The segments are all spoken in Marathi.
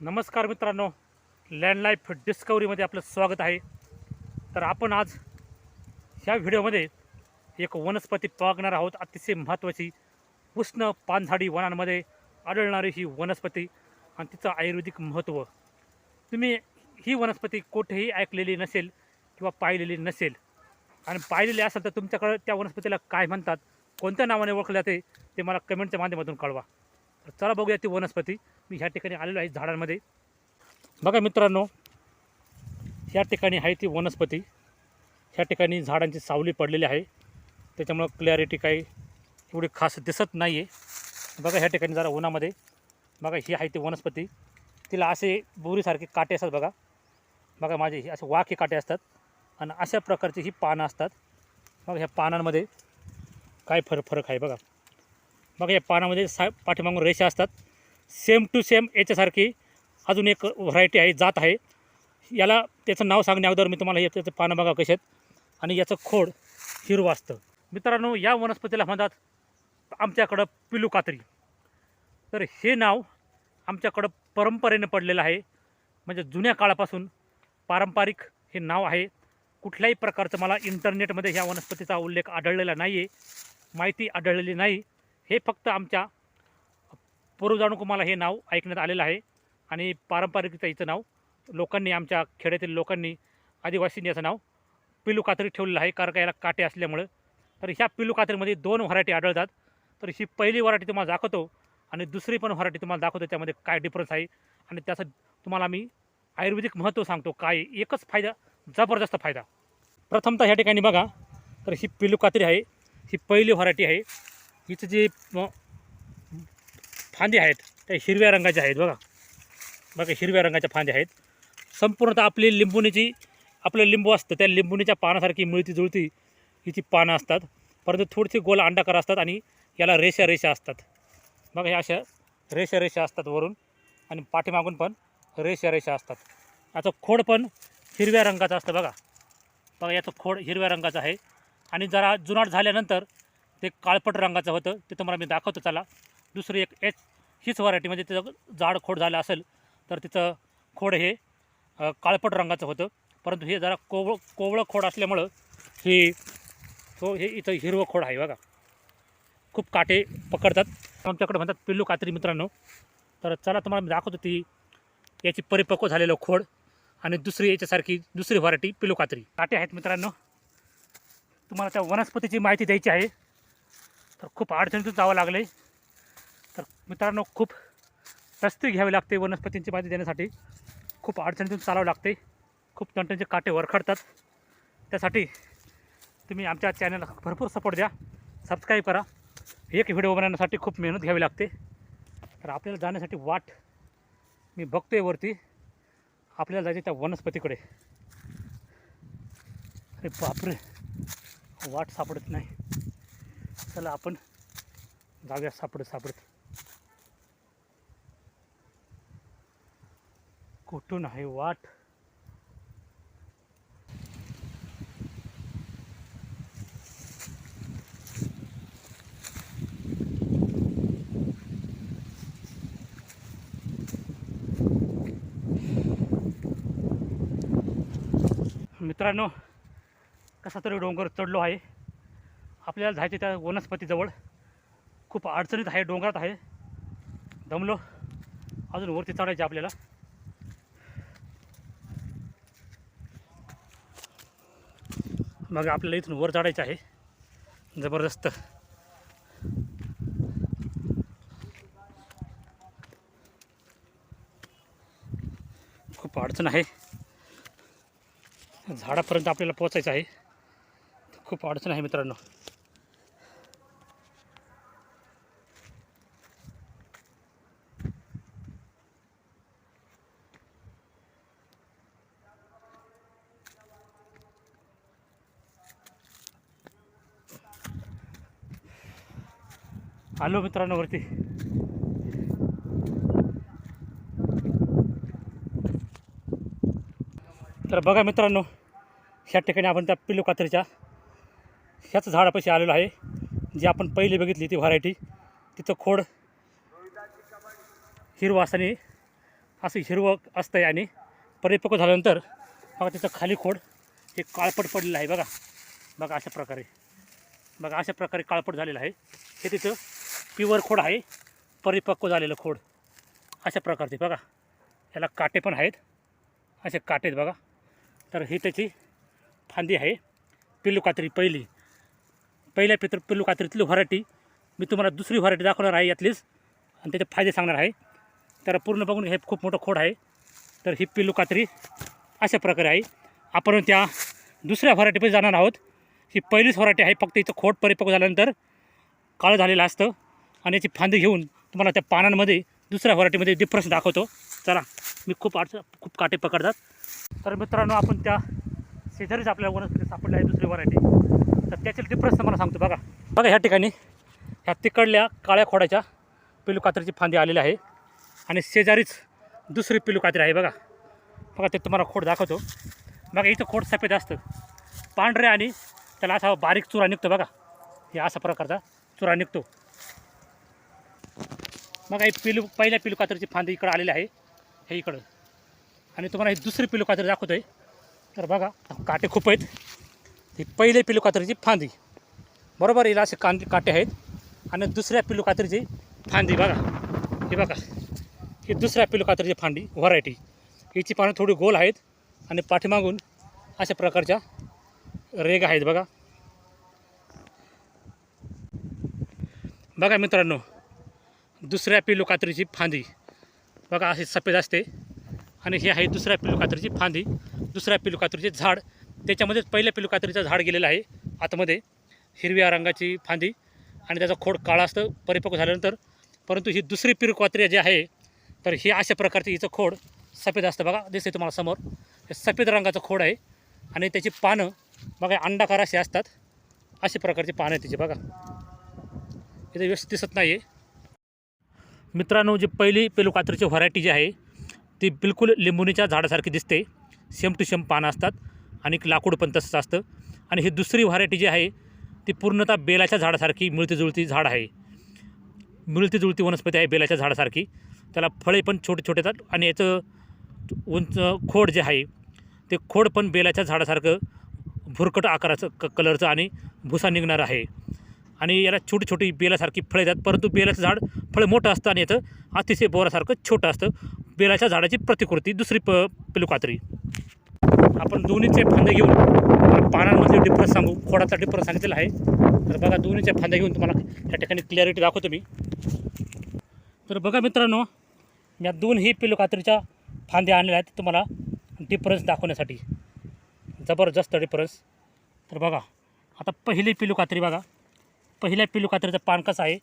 नमस्कार मित्रांनो लँडलाईफ डिस्कवरीमध्ये आपलं स्वागत आहे. तर आपण आज ह्या व्हिडिओमध्ये एक वनस्पती पाहणार आहोत. अतिशय महत्त्वाची उष्ण पानझाडी वनांमध्ये आढळणारी ही वनस्पती आणि तिचं आयुर्वेदिक महत्त्व. तुम्ही ही वनस्पती कुठेही ऐकलेली नसेल किंवा पाहिलेली नसेल आणि पाहिलेली असेल तर तुमच्याकडं त्या वनस्पतीला काय म्हणतात कोणत्या नावाने ओळखले जाते ते मला कमेंटच्या माध्यमातून कळवा. तर चला बघूया ती वनस्पती. मी ह्या ठिकाणी आलेलो आहे झाडांमध्ये. बघा मित्रांनो ह्या ठिकाणी आहे ती वनस्पती. ह्या ठिकाणी झाडांची सावली पडलेली आहे. त्याच्यामुळं क्लॅरिटी काही एवढी खास दिसत नाही आहे बघा ह्या ठिकाणी जरा उन्हामध्ये. बघा ही आहे ती वनस्पती. तिला असे बोरीसारखे काटे असतात बघा. बघा माझे हे असे वाखे काटे असतात. आणि अशा प्रकारची ही पानं असतात. बघा ह्या पानांमध्ये काय फर फरक आहे बघा. बघा या पानामध्ये सा पाठीमागून रेषा असतात. सेम टू सेम याच्यासारखी अजून एक व्हरायटी आहे जात आहे. याला त्याचं नाव सांगण्या अगोदर मी तुम्हाला हे त्याचं पानं बघा कसे आहेत. आणि याचं खोड हिरवं असतं मित्रांनो या वनस्पतीला म्हणतात आमच्याकडं पिलू कात्री. तर हे नाव आमच्याकडं परंपरेने पडलेलं आहे. म्हणजे जुन्या काळापासून पारंपरिक हे नाव आहे. कुठल्याही प्रकारचं मला इंटरनेटमध्ये ह्या वनस्पतीचा उल्लेख आढळलेला नाही आहे माहिती आढळलेली नाही. हे फक्त आमच्या पूर्वजाणूक हे नाव ऐकण्यात आलेलं आहे. आणि पारंपरिकरित्या हिचं नाव लोकांनी आमच्या खेड्यातील लोकांनी आदिवासींनी याचं नाव पिलू कातरी ठेवलेलं आहे. कारण का याला काटे असल्यामुळं. तर ह्या पिलू कातरीमध्ये दोन व्हरायटी आढळतात. तर ही पहिली व्हरायटी तुम्हाला दाखवतो. आणि दुसरी पण व्हरायटी तुम्हाला दाखवतो. त्यामध्ये काय डिफरन्स आहे. आणि त्याचं तुम्हाला मी आयुर्वेदिक महत्त्व सांगतो. काय एकच फायदा जबरदस्त फायदा. प्रथमतः ह्या ठिकाणी बघा. तर ही पिलू कातरी आहे. ही पहिली व्हरायटी आहे. इथं जे फांदे आहेत त्या हिरव्या रंगाच्या आहेत बघा. बघा हिरव्या रंगाच्या फांद्या आहेत. संपूर्णतः आपली लिंबुणीची आपलं लिंबू असतं त्या लिंबुणीच्या पानासारखी मिळती जुळती हिची पानं असतात. परंतु थोडीशी गोल अंडाकार असतात आणि याला रेषा रेषा असतात. बघा ह्या अशा रेषा रेषा असतात वरून आणि पाठीमागून पण रेषा रेषा असतात. याचं खोड पण हिरव्या रंगाचं असतं बघा. बघा याचं खोड हिरव्या रंगाचं आहे. आणि जरा जुनाट झाल्यानंतर ते काळपट रंगाचं होतं. ते तुम्हाला मी दाखवतो चला. दुसरी एक एच हीच व्हरायटी म्हणजे तिचं जाड खोड झालं असेल तर तिचं खोड हे काळपट रंगाचं होतं. परंतु हे जरा कोवळ कोवळं खोड असल्यामुळं ही तो हे इथं हिरवं खोड आहे बघा. खूप काटे पकडतात. आमच्याकडे म्हणतात पिल्लू कात्री मित्रांनो. तर चला तुम्हाला मी दाखवतो ती. याची परिपक्व झालेलं खोड आणि दुसरी याच्यासारखी दुसरी व्हरायटी पिलू कात्री. काटे आहेत मित्रांनो. तुम्हाला त्या वनस्पतीची माहिती द्यायची आहे. तर खूप अडचणीतून जावं लागले तर मित्रांनो खूप रस्ते घ्यावे लागते वनस्पतींची माहिती देण्यासाठी. खूप अडचणीतून चालावं लागते खूप तंटांचे काटे वरखडतात. त्यासाठी तुम्ही आमच्या चॅनलला भरपूर सपोर्ट द्या. सबस्क्राईब करा. एक व्हिडिओ बनवण्यासाठी खूप मेहनत घ्यावी लागते. तर आपल्याला जाण्यासाठी वाट मी बघतोय वरती. आपल्याला जायचं त्या वनस्पतीकडे. अरे बापरे. वाट सापडत नाही. चला आपण जाऊया सापडत सापडत. कुठून आहे वाट? मित्रांनो कसा तरी डोंगर चढलो आहे. आपल्याला जायचे त्या वनस्पतीजवळ. खूप अडचणीत आहे डोंगरात आहे. दमलो. अजून वरती चढायचे आपल्याला. मग आपल्याला इथून वर चढायचं आहे. जबरदस्त. खूप अडचण आहे. झाडापर्यंत आपल्याला पोचायचं आहे. खूप अडचण आहे मित्रांनो. आलो मित्रांनो वरती. तर बघा मित्रांनो ह्या ठिकाणी आपण त्या पिल्लू कात्रीच्या ह्याच झाडापाशी आलेलो आहे. जी आपण पहिली बघितली ती व्हरायटी तिचं खोड हिरवं असताना असं हिरवं असतं आहे आणि परिपक्व झाल्यानंतर बघा तिचं खाली खोड हे काळपट पडलेलं आहे बघा. बघा अशा प्रकारे. बघा अशा प्रकारे काळपट झालेलं आहे. हे तिथं प्युअर खोड आहे. परिपक्व झालेलं खोड. अशा प्रकारचे बघा. याला काटे पण आहेत. असे काटे आहेत बघा. तर ही त्याची फांदी आहे. पिल्लू कात्री पहिली. पहिल्या पित्र पिल्लू कात्रीतली व्हरायटी मी तुम्हाला दुसरी व्हरायटी दाखवणार आहे यातलीच. आणि त्याचे फायदे सांगणार आहे. तर पूर्ण बघून हे खूप मोठं खोड आहे. तर ही पिल्लू कात्री अशा प्रकारे आहे. आपण त्या दुसऱ्या व्हरायटीमध्ये जाणार आहोत. ही पहिलीच व्हरायटी आहे. फक्त इथं खोट परिपक्व झाल्यानंतर काळं झालेलं असतं. आणि याची फांदी घेऊन तुम्हाला त्या पानांमध्ये दुसऱ्या व्हरायटीमध्ये डिफरन्स दाखवतो. चला मी खूप अडचण खूप काटे पकडतात. तर मित्रांनो आपण त्या शेजारीच आपल्याला वनस्पती सापडली आहे दुसरी व्हरायटी तर त्याचे डिफरन्स तुम्हाला सांगतो. बघा बघा ह्या ठिकाणी ह्या तिकडल्या काळ्या खोडाच्या पिलू कात्रीची फांदी आलेली आहे. आणि शेजारीच दुसरी पिलू कात्री आहे. बघा बघा ते तुम्हाला खोड दाखवतो. बघा इथं खोड सफेद असतं पांढरे आणि त्याला असा बारीक चुरा निघतो बघा. हे असा प्रकारचा चुरा निघतो. मग ही पिलू पहिल्या पिलू कातरीची फांदी इकडं आलेली आहे. हे इकडं. आणि तुम्हाला ही दुसरी पिलू कातरी दाखवतो आहे तर बघा काटे खूप आहेत. ही पहिले पिलू कातरीची फांदी. बरोबर हिला असे कांदे काटे आहेत. आणि दुसऱ्या पिलू कातरीची फांदी बघा. हे बघा. ही दुसऱ्या पिलू कातरीची फांदी व्हरायटी हिची पानं थोडी गोल आहेत. आणि पाठीमागून अशा प्रकारच्या रेग आहेत बघा. बघा मित्रांनो दुसऱ्या पिलू कात्रीची फांदी. बघा अशी सफेद असते. आणि हे आहे दुसऱ्या पिलू कात्रीची फांदी. दुसऱ्या पिलू कात्रीचे झाड. त्याच्यामध्येच पहिल्या पिलू कात्रीचं झाड गेलेलं आहे आतमध्ये. हिरव्या रंगाची फांदी. आणि त्याचं खोड काळा असतं परिपक्व झाल्यानंतर. परंतु ही दुसरी पिलू कात्री जी आहे तर ही अशा प्रकारचे हिचं खोड सफेद असतं बघा दिसते तुम्हाला समोर. हे सफेद रंगाचं खोड आहे. आणि त्याची पानं बघा अंडाकार अशी असतात. अशा प्रकारची पानं आहेत बघा. इथे व्यवस्थित दिसत नाही आहे मित्रांनो जी पहिली पेलू कात्रीची व्हरायटी जी आहे ती बिलकुल लिंबुनीच्या झाडासारखी दिसते. सेम टू सेम पानं असतात आणि लाकूड पण तसंच असतं. आणि ही दुसरी व्हरायटी जी आहे ती पूर्णतः बेलाच्या झाडासारखी मिळतीजुळती झाड आहे. मिळतीजुळती वनस्पती आहे बेलाच्या झाडासारखी. त्याला फळे पण छोटे छोटे येतात आणि याचं उंच खोड जे आहे ते खोड पण बेलाच्या झाडासारखं भुरकट आकाराचं क कलरचं आणि भुसा निघणार आहे. आणि याला छोटी छोटी बेलासारखी फळं येतात. परंतु बेलाचं झाड फळ मोठं असतं आणि याचं अतिशय बोरासारखं छोटं असतं. बेलाच्या झाडाची प्रतिकृती दुसरी प पिलुकात्री आपण दोन्हीचे फांदे घेऊन पानांमधले डिफरन्स सांगू. खोडाचा डिफरन्स सांगितलेला आहे. तर बघा दोन्हीच्या फांद्या घेऊन तुम्हाला या ठिकाणी क्लॅरिटी दाखवतो मी. तर बघा मित्रांनो या दोनही पिलुकात्रीच्या फांद्या आणलेल्या आहेत तुम्हाला डिफरन्स दाखवण्यासाठी. जबरदस्त डिफरन्स तर बघा आता पहिली पिलू कात्री बघा. पहिल्या पिलू कात्रीचं पान कसं आहे?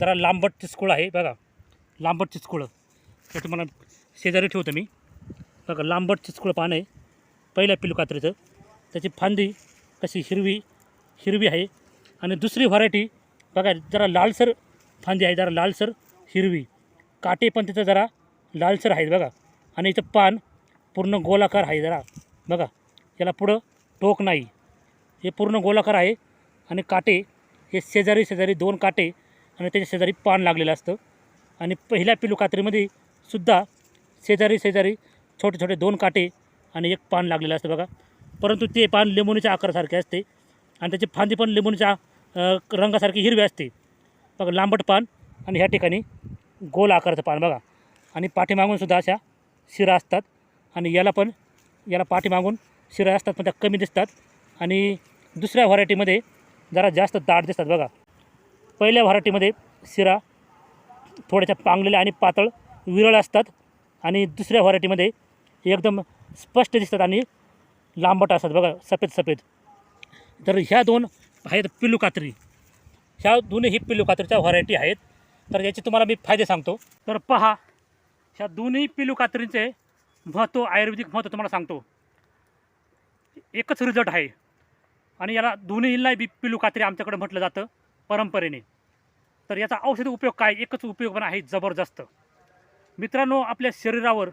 जरा लांबट चिचकुळ आहे बघा. लांबट चिचकुळं हे तुम्हाला शेजारी ठेवतो मी. बघा लांबट चिचकुळं पान आहे. पहिल्या पिलू कात्रीचं. त्याची फांदी कशी हिरवी हिरवी आहे. आणि दुसरी व्हरायटी बघा जरा लालसर फांदी आहे जरा लालसर हिरवी. काटे पण तिथं जरा लालसर आहेत बघा. आणि इथं पान पूर्ण गोलाकार आहे जरा. बघा. याला पुढं टोक नाही. हे पूर्ण गोलाकार आहे आणि काटे हे शेजारी शेजारी दोन काटे आणि त्याच्या शेजारी पान लागलेलं असतं. आणि पहिल्या पिलू कात्रीमध्ये सुद्धा शेजारी शेजारी छोटे छोटे दोन काटे आणि एक पान लागलेलं असतं बघा. परंतु ते पान लिंबोणीच्या आकारासारखे असते आणि त्याची फांदी पण लिंबोणीच्या रंगासारखी हिरवी असते. बघा लांबट पान आणि ह्या ठिकाणी गोल आकाराचं पान बघा. आणि पाठीमागून सुद्धा अशा शिरा असतात आणि याला पण याला पाठीमागून शिरा असतात पण त्या कमी दिसतात. आणि दुसऱ्या व्हरायटीमध्ये जरा जास्त दाट दिसतात बघा. पहिल्या व्हरायटीमध्ये शिरा थोड्याशा पांगलेल्या आणि पातळ विरळ असतात. आणि दुसऱ्या व्हरायटीमध्ये एकदम स्पष्ट दिसतात आणि लांबट असतात बघा सफेद सफेद. तर ह्या दोन आहेत पिल्लू कात्री. ह्या दोन्ही पिल्लू कात्रीच्या व्हरायटी आहेत. तर याचे तुम्हाला मी फायदे सांगतो. तर पहा ह्या दोन्ही पिल्लू कात्रींचे महत्त्व आयुर्वेदिक महत्त्व तुम्हाला सांगतो. एकच रिझल्ट आहे. आणि याला दोन्हीला बी पिल्लू कात्री आमच्याकडे म्हटलं जातं परंपरेने. तर याचा औषधी उपयोग काय? एकच उपयोग पण आहे जबरदस्त. मित्रांनो आपल्या शरीरावर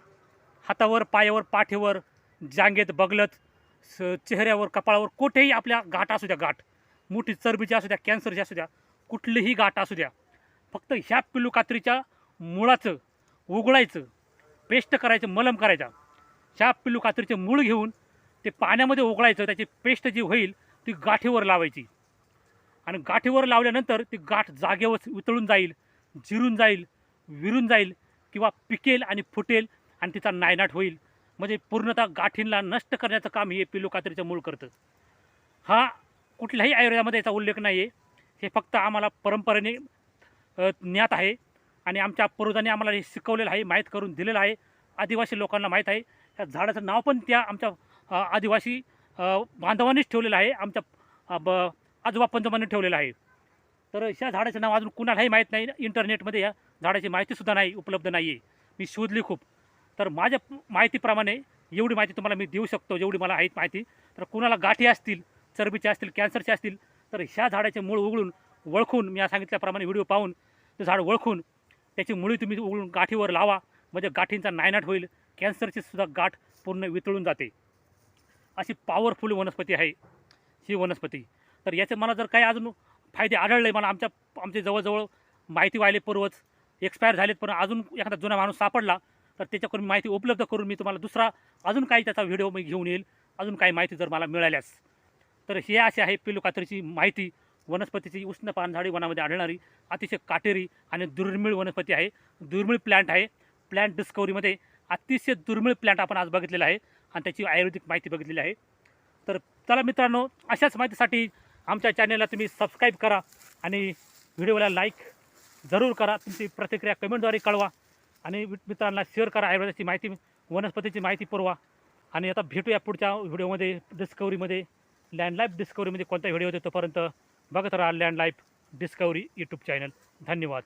हातावर पायावर पाठीवर जांगेत बगलत स चेहऱ्यावर कपाळावर कुठेही आपल्या गाठ असू द्या गाठ. मोठी चरबीची असू द्या कॅन्सरची असू द्या कुठलीही गाठ असू द्या. फक्त ह्या पिल्लू कात्रीच्या मुळाचं उघडायचं पेस्ट करायचं मलम करायचा. ह्या पिल्लू कात्रीचे मूळ घेऊन ते पाण्यामध्ये उकळायचं त्याची पेस्ट जी होईल ती गाठीवर लावायची. आणि गाठीवर लावल्यानंतर ती गाठ जागेवर वितळून जाईल जिरून जाईल विरून जाईल किंवा पिकेल आणि फुटेल आणि तिचा नायनाट होईल. म्हणजे पूर्णतः गाठींना नष्ट करण्याचं काम हे पिल्लू कात्रीचं मूळ करतं. हा कुठल्याही आयुर्वेदामध्ये याचा उल्लेख नाही आहे हे फक्त आम्हाला परंपरेने ज्ञात आहे. आणि आमच्या पूर्वजांनी आम्हाला हे शिकवलेलं आहे माहीत करून दिलेलं आहे. आदिवासी लोकांना माहीत आहे. त्या झाडाचं नाव पण त्या आमच्या आदिवासी बांधवानेच बांधवांनीच ठेवलेलं आहे. आमच्या ब आजोबा पंजोबांनी ठेवलेलं आहे. तर ह्या झाडाचं नाव अजून कुणालाही माहीत नाही. इंटरनेटमध्ये या झाडाची माहितीसुद्धा नाही उपलब्ध नाही आहे मी शोधली खूप. तर माझ्या माहितीप्रमाणे एवढी माहिती तुम्हाला मी देऊ शकतो जेवढी मला आहे माहिती. तर कुणाला गाठी असतील चरबीचे असतील कॅन्सरचे असतील तर ह्या झाडाचे मूळ उघडून वळखून मी सांगितल्याप्रमाणे व्हिडिओ पाहून ते झाड वळखून त्याची मुळी तुम्ही उघडून गाठीवर लावा. म्हणजे गाठींचा नायनाट होईल. कॅन्सरची सुद्धा गाठ पूर्ण वितळून जाते. अशी पॉवरफुल वनस्पती आहे ही वनस्पती. तर याचे मला जर काही अजून फायदे आढळले मला आमच्या आमच्या जवळजवळ माहिती व्हायले पूर्वच एक्सपायर झालेत पण अजून एखादा जुना माणूस सापडला तर त्याच्याकडून माहिती उपलब्ध करून मी तुम्हाला दुसरा अजून काही त्याचा व्हिडिओ मी घेऊन येईल. अजून काही माहिती जर मला मिळाल्यास. तर हे असे आहे पिल्लू कातरीची माहिती वनस्पतीची उष्ण पानझाडी वनामध्ये आढळणारी अतिशय काटेरी आणि दुर्मिळ वनस्पती आहे. दुर्मिळ प्लॅन्ट आहे. प्लॅन्ट डिस्कवरीमध्ये अतिशय दुर्मिळ प्लॅन्ट आपण आज बघितलेला आहे. आणि त्याची आयुर्वेदिक माहिती बघितलेली आहे. तर चला मित्रांनो अशाच माहितीसाठी आमच्या चॅनलला तुम्ही सबस्क्राईब करा आणि व्हिडिओला लाईक जरूर करा. तुमची प्रतिक्रिया कमेंटद्वारे कळवा आणि मित्रांना शेअर करा. आयुर्वेदाची माहिती वनस्पतीची माहिती पुरवा. आणि आता भेटूया पुढच्या व्हिडिओमध्ये डिस्कवरीमध्ये लँड लाईफ डिस्कवरीमध्ये कोणता व्हिडिओ येतो तोपर्यंत बघत राहा land life discovery YouTube channel धन्यवाद.